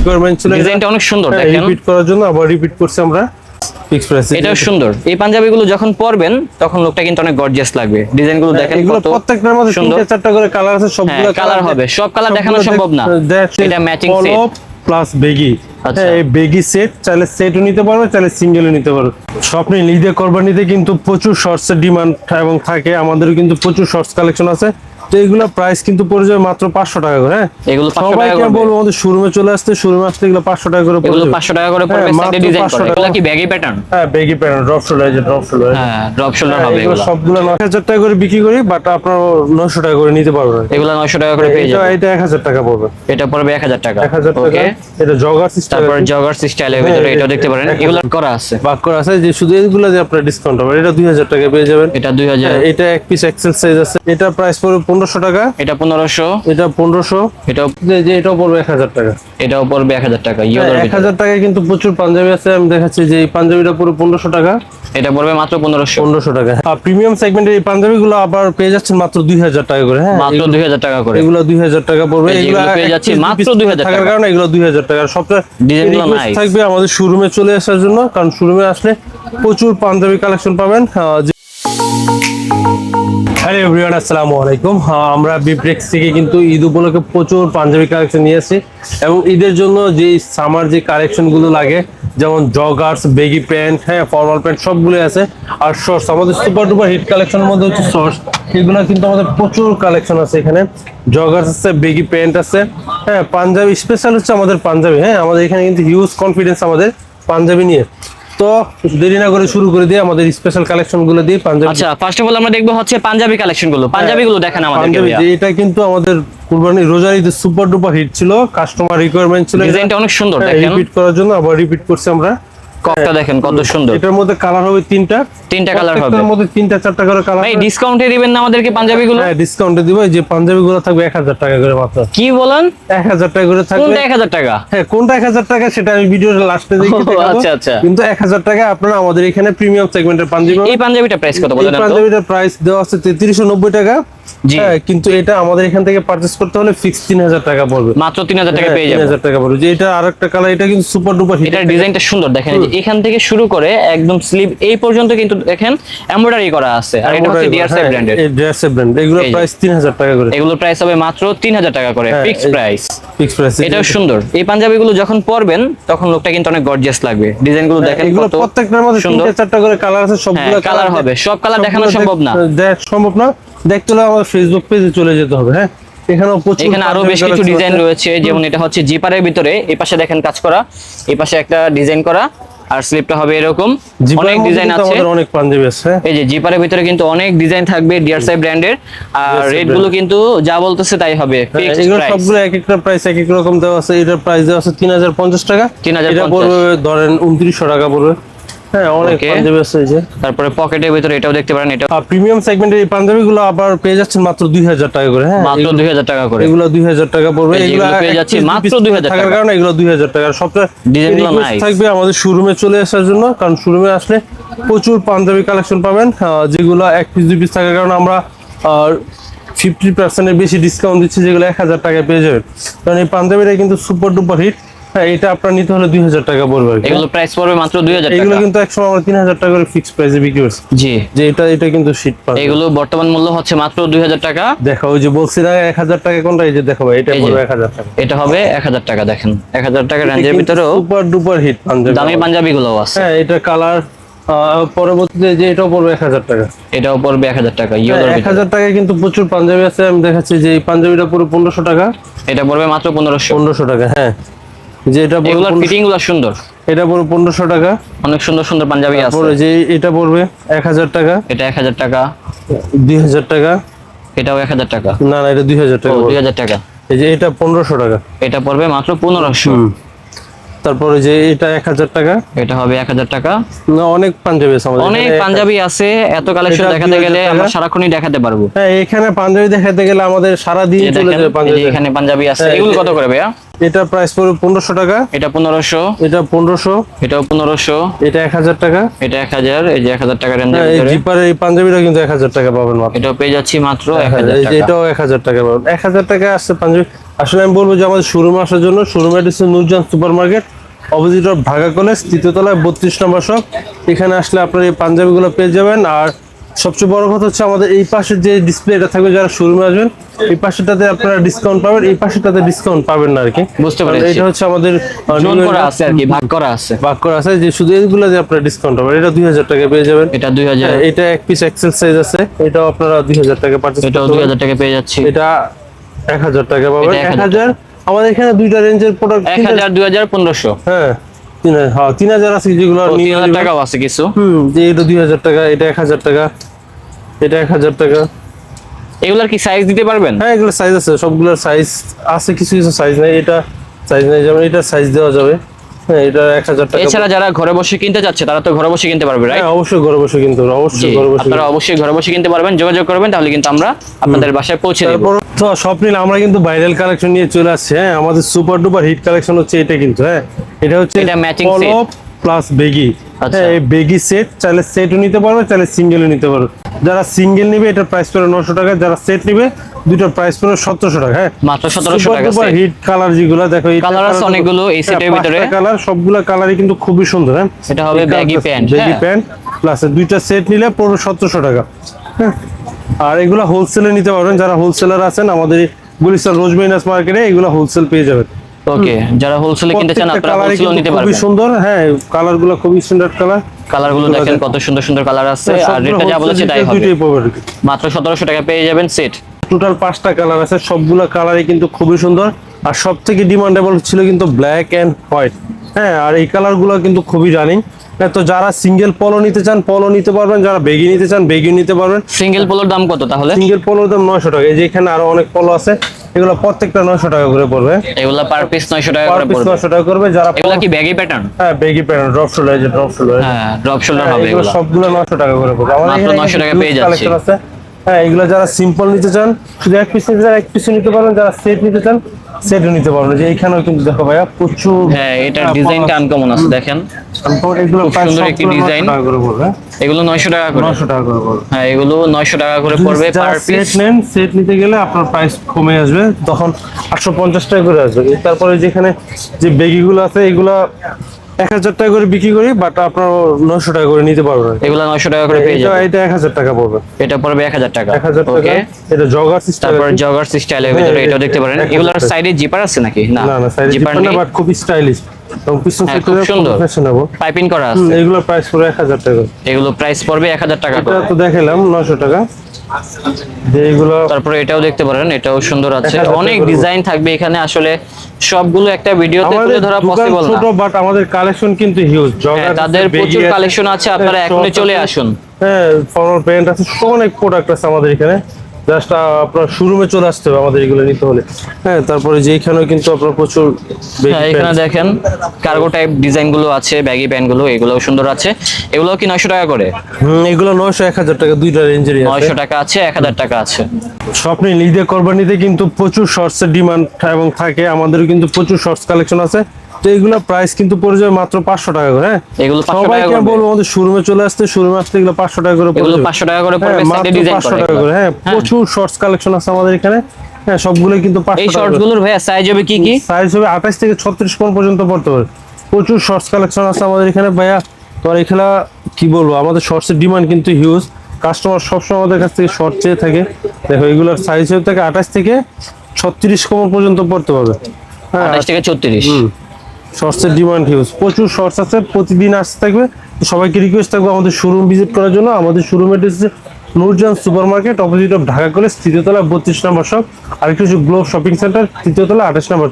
Requirement ছিল ডিজাইনটা অনেক সুন্দর দেখেন। রিপিট করার জন্য আবার রিপিট করছি আমরা। এটাও সুন্দর। এই পাঞ্জাবিগুলো যখন পরবেন তখন লোকটা কিন্তু অনেক গর্জিয়াস লাগবে। ডিজাইনগুলো দেখেন এগুলো কত প্রত্যেকটার মধ্যে তিনটা চারটা করে কালার আছে সবগুলো হ্যাঁ, colour হবে। সব colour দেখানো সম্ভব না। এটা matching set। প্লাস বেগি আচ্ছা। হ্যাঁ এই বেগি সেট চাইলে সেটও নিতে পারবে চাইলে সিঙ্গেলও নিতে পারবে। স্বপ্নে ঈদে কোরবানিতে কিন্তু প্রচুর শর্টসের ডিমান্ড এবং থাকে। আমাদেরও কিন্তু প্রচুর শর্টস কালেকশন আছে। তো এগুলো প্রাইস কিন্তু পড়ে যাবে মাত্র পাঁচশো টাকা করে হ্যাঁ? এগুলো 500 টাকা করে বলব আমাদের শোরুমে চলে আসতে শোরুমে আসতে এগুলো পাঁচশো টাকা করে এগুলো টাকা করে হ্যাঁ, পড়বে সাইডে ডিজাইন করা। টাকা। এগুলো কি ব্যাগি প্যাটার্ন হ্যাঁ বেগি প্যান্ট ড্রপ শোল্ডার যে ড্রপ শোল্ডার হ্যাঁ ড্রপ শোল্ডার হবে এগুলো সবগুলো নয় হাজার টাকা করে বিক্রি করি বাট আপনার টাকা করে নিতে পারবেন। এগুলো নয়শো টাকা করে পেয়ে এটা যাবে। এটা এক হাজার টাকা পড়বে। এটা পড়বে এক হাজার টাকা। এক হাজার টাকা। এটা জগার সিস্টেম তারপর জগার্স স্টাইলের ভিতরে হ্যাঁ, এটাও দেখতে পারেন। এগুলো করা আছে। বাক্যর আছে যে শুধু এগুলো যে আপনার ডিসকাউন্ট হবে। এটা দুই হাজার টাকা পেয়ে যাবেন। এটা দুই হাজার। হ্যাঁ, এটা এক পিস এক্সেল সাইজ আছে। এটা প্রাইস পড়বে পনেরোশো টাকা। এটা পনেরোশো। এটা পনেরোশো। এটাও যে এটাও পড়বে এক হাজার টাকা। এটাও পড়বে এক হাজার টাকা এক হাজার টাকায় কিন্তু প্রচুর পাঞ্জাবি আছে। আমি দেখাচ্ছি যে এই পাঞ্জাবিটা পুরো পনেরোশো টাকা। এটা পড়বে মাত্র পনেরোশো। পনেরোশো টাকা। আর প্রিমিয়াম সেগমেন্টের এই পাঞ্জাবিগুলো আবার পেয়ে যাচ্ছেন মাত্র দুই হাজার টাকা করে হ্যাঁ? মাত্র দুই হাজার টাকা করে। এগুলো দুই হাজার টাকা পড়বে। এগুলো পেয়ে যাচ্ছি মাত্র piece 2000 থাকার টাকা। কারণে এগুলো দুই হাজার টাকা। সবচেয়ে ডিজাইনগুলো। থাকবে আমাদের শোরুমে চলে আসার জন্য কারণ শোরুমে আসলে প্রচুর পাঞ্জাবি কালেকশন পাবেন। হ্যালো এভরিওয়ান, আসসালামু আলাইকুম। আমরা বিপ্রেক্স থেকে কিন্তু ঈদ উপলক্ষে প্রচুর পাঞ্জাবি কালেকশন নিয়ে আসি এবং ঈদের জন্য যে সামার যে কালেকশনগুলো লাগে, যেমন জগার্স বেগি প্যান্ট হ্যাঁ ফর্মাল প্যান্ট সবগুলো আছে। আর শর্টস আমাদের সুপার ডুপার হিট কালেকশনের মধ্যে হচ্ছে শর্টস এগুলো কিন্তু আমাদের প্রচুর কালেকশন আছে এখানে। জগার্স আছে বেগি প্যান্ট আছে হ্যাঁ পাঞ্জাবি স্পেশাল হচ্ছে আমাদের পাঞ্জাবি হ্যাঁ আমাদের এখানে কিন্তু হিউজ কনফিডেন্স আমাদের পাঞ্জাবি নিয়ে। তো দেরি না করে শুরু করে দিয়ে আমাদের স্পেশাল কালেকশনগুলো দিয়ে পাঞ্জাবি আচ্ছা ফার্স্ট অফ অল আমরা দেখব হচ্ছে পাঞ্জাবি কালেকশনগুলো। পাঞ্জাবি গুলো দেখেন। যে এটা কিন্তু আমাদের কুরবানি ঈদের সুপার ডুপার হিট ছিল কাস্টমার রিকোয়ারমেন্ট ছিল ডিজাইনটা অনেক সুন্দর দেখেন। রিপিট করার জন্য আবার রিপিট করছি আমরা। কপটা দেখেন কত সুন্দর। এটার মধ্যে কালার হবে তিনটা। তিনটা কালার হবে। মধ্যে তিনটা চারটা করে কালার ভাই ডিসকাউন্টে দিবেন না আমাদেরকে পাঞ্জাবি গুলো হ্যাঁ ডিসকাউন্টে দিব। এই যে পাঞ্জাবি গুলো থাকবে এক হাজার টাকা করে মাত্র। কি বলেন? এক হাজার টাকা করে থাকবে। কোনটা এক হাজার টাকা? হ্যাঁ কোনটা এক হাজার টাকা সেটা আমি ভিডিওর লাস্টে দেখে আচ্ছা, আচ্ছা। কিন্তু এক হাজার টাকা আপনারা আমাদের এখানে প্রিমিয়াম সেগমেন্টের পাঞ্জাবি এই পাঞ্জাবিটা প্রাইস কত এই বলেন তো পাঞ্জাবিটার প্রাইস দেওয়া আছে তেত্রিশশো নব্বই টাকা। জি। কিন্তু এটা আমাদের এখান থেকে পারচেস করতে হলে ফিক্স তিন হাজার টাকা পড়বে। মাত্র তিন হাজার টাকা হ্যাঁ, পেয়ে যাবেন হাজার টাকা পড়বে। যে এটা আর একটা কালার এটা কিন্তু সুপার ডুপার এটার ডিজাইনটা সুন্দর। দেখেন এখান থেকে শুরু করে একদম স্লিভ এই পর্যন্ত কিন্তু দেখেন এমব্রয়ডারি করা আছে। আর এটা হচ্ছে ডিআরসি ব্র্যান্ডের ডিআরসি ব্র্যান্ড এগুলো প্রাইস তিন হাজার টাকা করে। এগুলোর প্রাইস হবে মাত্র তিন হাজার টাকা করে হ্যাঁ, ফিক্স প্রাইস ফিক্স প্রাইস এটাও সুন্দর। এই পাঞ্জাবিগুলো যখন পরবেন তখন লোকটা কিন্তু অনেক গর্জিয়াস লাগবে। ডিজাইনগুলো দেখেন হ্যাঁ, এগুলো প্রত্যেকটার মধ্যে সুন্দর। তিনটা চারটা করে কালার আছে সবগুলো হ্যাঁ, colour হবে। সব colour দেখানো সম্ভব না। সম্ভব না। দেখতে হলে আমাদের ফেসবুক পেজে চলে যেতে হবে হ্যাঁ? এখানেও প্রচুর এখানে আরও বেশ কিছু ডিজাইন রয়েছে যেমন এটা হচ্ছে জিপারের ভিতরে এই পাশে দেখেন কাজ করা এই পাশে একটা ডিজাইন করা আর স্লিপটা হবে এরকম। অনেক ডিজাইন আছে। অনেক পাঞ্জাবি আছে। এই যে জিপারের ভিতরে কিন্তু অনেক ডিজাইন থাকবে ডিআরসি ব্র্যান্ডের আর রেটগুলো কিন্তু যা বলতেছে তাই হবে হ্যাঁ, এগুলো সবগুলো এক একটা প্রাইস এক এক রকম দেওয়া আছে। এটার প্রাইস দেওয়া আছে তিন হাজার পঞ্চাশ টাকা। 3050 এটা পড়বে ধরেন উনত্রিশশো টাকা পড়বে। হ্যাঁ অনেক পাঞ্জাবি আছে এই যে। তারপরে পকেটের ভিতরে এটাও দেখতে পারেন এটা প্রিমিয়াম সেগমেন্টের এই আবার পেয়ে যাচ্ছেন মাত্র দুই হাজার টাকা করে হ্যাঁ? মাত্র দুই হাজার টাকা করে। এগুলো দুই হাজার টাকা পড়বে। যে এগুলো এগুলো পেয়ে এক যাচ্ছি piece, দু মাত্র 2000 টাকা। কারণে এগুলো টাকা। থাকবে আমাদের শোরুমে চলে আসার জন্য কারণ শোরুমে আসলে প্রচুর পাঞ্জাবি কালেকশন পাবেন। যেগুলো এক পিস দুই পিস থাকার কারণে আমরা ফিফটি পার্সেন্টের বেশি ডিসকাউন্ট দিচ্ছি যেগুলো এক হাজার টাকায় পেয়ে যাবেন। কারণ এই পাঞ্জাবিটা কিন্তু সুপার ডুপার হিট হ্যাঁ এটা আপনার নিতে হলে দুই হাজার টাকা পড়বে এগুলো প্রাইস পড়বে মাত্র দুই হাজার এগুলো কিন্তু একসময় আমরা তিন হাজার টাকা করে ফিক্স প্রাইসে বিক্রি করছি। জি। যে এটা এটা কিন্তু এগুলো বর্তমান মূল্য হচ্ছে মাত্র দুই হাজার টাকা। দেখো ওই যে বলছি না এক হাজার টাকা কোনটা এই যে দেখো এটা পড়বে এক হাজার টাকা। এটা হবে এক হাজার টাকা দেখেন। এক হাজার টাকা রেঞ্জের ভিতরেও সুপার ডুপার হিট পাঞ্জাবি দামি পাঞ্জাবি গুলো আছে। হ্যাঁ এটা কালার পরবর্তীতে যে এটাও পড়বে এক হাজার টাকা। এটাও পড়বে এক হাজার টাকা ইয়েলোর এক ভিতরে। হাজার টাকায় কিন্তু প্রচুর পাঞ্জাবি আছে আমি দেখাচ্ছি যে এই পাঞ্জাবিটা পুরো পনেরোশো টাকা। এটা পড়বে মাত্র পনেরোশো। পনেরোশো টাকা হ্যাঁ। যে এটা এগুলোর ফিটিংগুলো সুন্দর। এটা পড়বে পনেরোশো টাকা। অনেক সুন্দর সুন্দর পাঞ্জাবি আছে। যে এটা পড়বে এক হাজার টাকা। এটা এক হাজার টাকা। দুই হাজার টাকা। এটাও এক হাজার টাকা। না না এটা দুই হাজার টাকা দুই হাজার টাকা। এই যে এটা পনেরোশো টাকা। এটা পড়বে মাত্র পনেরোশো। তারপরে যে এটা এক হাজার টাকা। এটা হবে এক হাজার টাকা। না অনেক পাঞ্জাবি আছে আমাদের অনেক পাঞ্জাবি আছে। এত কালেকশন দেখাতে গেলে আমরা সারাক্ষণই দেখাতে পারব। হ্যাঁ এখানে পাঞ্জাবি দেখাতে গেলে আমাদের সারা দিন চলে যাবে পাঞ্জাবি এখানে পাঞ্জাবি আছে। হ্যাঁ, এগুলো কত করে ভাইয়া? এটা প্রাইস পড়বে পনেরোশো টাকা। এটা পনেরোশো। এটা পনেরোশো। এটাও পনেরোশো। এটা এক হাজার টাকা। এটা এক হাজার এই যে এক হাজার টাকা রেঞ্জের হ্যাঁ, এই পাঞ্জাবিটা কিন্তু এক হাজার টাকা পাবেন এটাও পেয়ে যাচ্ছি মাত্র হ্যাঁ, এটাও এক হাজার টাকা পাবেন। এক হাজার টাকা আসছে পাঞ্জাবি আসলে আমি বলব যে আমাদের শোরুমে আসার জন্য শোরুমে হচ্ছে Nurjahan super market opposite of Dhaka college তৃতীয় তলায় বত্রিশ নম্বর শপ এখানে আসলে আপনার এই পাঞ্জাবিগুলো পেয়ে যাবেন। আর সবচেয়ে বড় কথা হচ্ছে আমাদের এই পাশে যে ডিসপ্লেটা থাকবে যারা শোরুমে আসবেন এই পাশেটাতে আপনারা ডিসকাউন্ট পাবেন এই পাশেটাতে ডিসকাউন্ট পাবেন না আর কি। বুঝতে কারণ এটা হচ্ছে আমাদের জোন করা আছে আর কি ভাগ করা আছে। ভাগ করা আছে যে শুধু এইগুলো যে আপনারা ডিসকাউন্ট পাবেন। এটা দুই হাজার টাকা পেয়ে যাবেন। এটা দুই হাজার। হ্যাঁ, এটা এক পিস এক্সেল সাইজ আছে। এটাও আপনারা দুই হাজার টাকা পারচেস এটাও দুই হাজার টাকা পেয়ে যাচ্ছে। এটা এক হাজার টাকা পাবেন। এক 1000 হাজার আমাদের এখানে দুইটা রেঞ্জের প্রোডাক্ট এক হাজার দুই হাজার পনেরোশো। হ্যাঁ তিন হাজার তিন হাজার আছে যেগুলো টাকাও আছে কিছু। হুম যে এটা দুই হাজার টাকা এটা এক হাজার টাকা। এটা এক হাজার টাকা। এগুলার কি সাইজ দিতে পারবেন? হ্যাঁ এগুলো সাইজ আছে সবগুলোর সাইজ আছে কিছু কিছু সাইজ নেই। এটা সাইজ নেই যেমন এটা সাইজ দেওয়া যাবে। হ্যাঁ এটা এক হাজার টাকা। এছাড়া যারা ঘরে বসে কিনতে চাচ্ছে তারা তো ঘরে বসে কিনতে পারবে রাইট হ্যাঁ অবশ্যই ঘরে বসে কিন্তু জি অবশ্যই ঘরে বসে আপনারা অবশ্যই ঘরে বসে কিনতে পারবেন যোগাযোগ করবেন তাহলে কিন্তু আমরা আপনাদের বাসায় পৌঁছে দেব। তো সব নিলে আমরা কিন্তু ভাইরাল কালেকশন নিয়ে চলে আসছি। হ্যাঁ আমাদের সুপার ডুপার হিট কালেকশন হচ্ছে এটা কিন্তু হ্যাঁ। এটা হচ্ছে এটা পলো set। প্লাস বেগি আচ্ছা। হ্যাঁ এই বেগি সেট চাইলে সেটও নিতে পারবে চাইলে সিঙ্গেলও নিতে পারবে। যারা সিঙ্গেল নিবে এটার প্রাইস পড়ে নশো টাকা। যারা সেট নিবে দুটোর প্রাইস পড়ে সতেরোশো টাকা। হ্যাঁ? মাত্র 1700 টাকা হিট কালার যেগুলো দেখো Colour আছে অনেকগুলো এই set এর ভিতরে। কালার সবগুলো কালারই কিন্তু খুবই সুন্দর হ্যাঁ? এটা হবে pant, বেগি হ্যাঁ। প্যান্ট প্লাস দুইটা সেট নিলে পড়বে সতেরোশো টাকা হ্যাঁ? আর এগুলো হোলসেলে নিতে পারবেন। যারা হোলসেলার আছেন আমাদের গুলিস্তান রোজমেইনাস মার্কেটে এগুলো হোলসেল পেয়ে যাবেন। ওকে যারা হোলসেলে কিনতে চান আপনারা হোলসেলও নিতে খুবই পারবেন। সুন্দর হ্যাঁ খুবই স্ট্যান্ডার্ড কালার দেখেন কত সুন্দর সুন্দর কালার আছে আর রেটটা যা বলেছে তাই হবে। মাত্র সতেরোশো টাকা পেয়ে যাবেন সেট টোটাল পাঁচটা কালার আছে সবগুলো কালারই কিন্তু খুবই সুন্দর। আর সব থেকে ডিমান্ডেবল ছিল কিন্তু ব্ল্যাক অ্যান্ড হোয়াইট হ্যাঁ আর এই কালারগুলো কিন্তু খুবই রানিং তো যারা সিঙ্গেল পলো নিতে চান পলো নিতে পারবেন। যারা বেগি নিতে চান বেগি নিতে পারবেন। সিঙ্গেল পোলোর দাম কত তাহলে? সিঙ্গেল পলোর দাম নয়শো টাকা। এই যে এখানে আরও অনেক পলো আছে। এগুলো প্রত্যেকটা নয়শো টাকা করে পড়বে। এগুলো পার পিস নয়শো টাকা পার করে পড়বে। নয়শো টাকা করবে যারা এগুলো কি ব্যাগি প্যাটার্ন হ্যাঁ ব্যাগি প্যাটার্ন ড্রপ শোল্ডার যে ড্রপ শোল্ডার হ্যাঁ ড্রপ শোল্ডার হবে এগুলো সবগুলো নয়শো টাকা করে পড়বে। আমাদের মাত্র এখানে 900 টাকা পেয়ে যাচ্ছে। কালেকশন আছে। হ্যাঁ এগুলো যারা সিম্পল নিতে চান শুধু এক পিস নিতে চান এক পিস নিতে পারেন যারা সেট নিতে চান সেটও নিতে পারবেন যে এখানেও কিন্তু দেখো ভাইয়া প্রচুর হ্যাঁ এটার ডিজাইনটা আনকমন আছে দেখেন। এগুলো সুন্দর একটি সবগুলো 900 design। টাকা করে পড়বে। এগুলো নয়শো টাকা করে। টাকা হ্যাঁ এগুলো টাকা করে পড়বে পার সেট নেন সেট নিতে গেলে আপনার প্রাইস কমে আসবে তখন আটশো পঞ্চাশ টাকা করে আসবে। তারপরে যেখানে যে বেগিগুলো আছে এগুলো এক হাজার টাকা করে বিক্রি করি বাট আপনার নয়শো টাকা করে নিতে পারবেন। এগুলো নয়শো টাকা করে পেয়ে যাবেন। এটা এক হাজার টাকা পড়বে। এটা পড়বে এক হাজার টাকা। এক হাজার টাকা। এটা জগার সিস্টেম তারপর জগার স্টাইলের ভিতরে হ্যাঁ, এটাও দেখতে পারেন। এগুলোর সাইডে জিপার আছে নাকি? না না জিপার না বাট খুবই স্টাইলিশ এবং পিছন হ্যাঁ, সুন্দর। ফ্যাশনেবল পাইপিং করা আছে। এগুলোর প্রাইস পড়বে এক হাজার টাকা। এগুলো প্রাইস পড়বে এক হাজার টাকা এটা তো দেখালাম নশো টাকা। যে তারপরে এটাও দেখতে পারেন এটাও সুন্দর আছে। অনেক ডিজাইন থাকবে এখানে। আসলে সবগুলো একটা ভিডিওতে তুলে ধরা ছোট বাট আমাদের কালেকশন কিন্তু হিউজ হ্যাঁ, তাদের প্রচুর কালেকশন আছে। আপনারা এখনই চলে আসুন। হ্যাঁ ফর্মাল প্যান্ট আছে অনেক প্রোডাক্ট আছে আমাদের এখানে। জাস্ট আপনার শোরুমে চলে আসতে হবে আমাদের এগুলো নিতে হলে। হ্যাঁ তারপরে যে এখানেও কিন্তু আপনার প্রচুর হ্যাঁ এখানে দেখেন কার্গো টাইপ ডিজাইনগুলো আছে ব্যাগি প্যান্টগুলো এগুলোও সুন্দর আছে। এগুলো কি নয়শো টাকা করে? হুম এগুলো নয়শো এক হাজার টাকা দুইটা রেঞ্জেরই আছে। নয়শো টাকা আছে এক হাজার টাকা আছে। স্বপ্নে ঈদে কোরবানিতে কিন্তু প্রচুর শর্টসের ডিমান্ড এবং থাকে আমাদেরও কিন্তু প্রচুর শর্টস কালেকশন আছে। তো এগুলো প্রাইস কিন্তু পড়ে যাবে মাত্র পাঁচশো টাকা করে হ্যাঁ? এগুলো 500 টাকা সবাইকে বলব আমাদের শোরুমে চলে আসতে শোরুমে আসতে এগুলো পাঁচশো টাকা করে পড়ে এগুলো পাঁচশো টাকা করে হ্যাঁ, পড়বে 500 করা টাকা করে হ্যাঁ প্রচুর শর্টস কালেকশন আছে আমাদের এখানে। হ্যাঁ সবগুলো কিন্তু পাঁচশো টাকা শর্টসগুলোর ভাইয়া সাইজ হবে কি কি? সাইজ হবে আঠাশ থেকে ছত্রিশ কোণ পর্যন্ত পড়তে পারে প্রচুর শর্টস কালেকশন আছে আমাদের এখানে ভাইয়া। তো আর এখানে কি বলব আমাদের শর্টসের ডিমান্ড কিন্তু হিউজ কাস্টমার সবসময় আমাদের কাছ থেকে শর্ট চেয়ে থাকে। দেখো এগুলোর সাইজ হয়ে থাকে আঠাশ থেকে ছত্রিশ কোমর পর্যন্ত পড়তে পারবে হ্যাঁ আঠাশ থেকে ছত্রিশ। শর্টসের ডিমান্ড হিউজ প্রচুর শর্টস আছে, প্রতিদিন আসতে থাকবে। সবাইকে রিকোয়েস্ট থাকবে আমাদের শোরুম ভিজিট করার জন্য। আমাদের শোরুম হচ্ছে Nurjahan super market opposite of Dhaka college তৃতীয়তলা বত্রিশ নম্বর শপ আর একটু গ্লোব শপিং সেন্টার তৃতীয়তলা আঠাশ নম্বর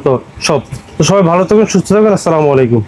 শপ তো সবাই ভালো থাকবেন, সুস্থ থাকবেন, আসসালামু আলাইকুম।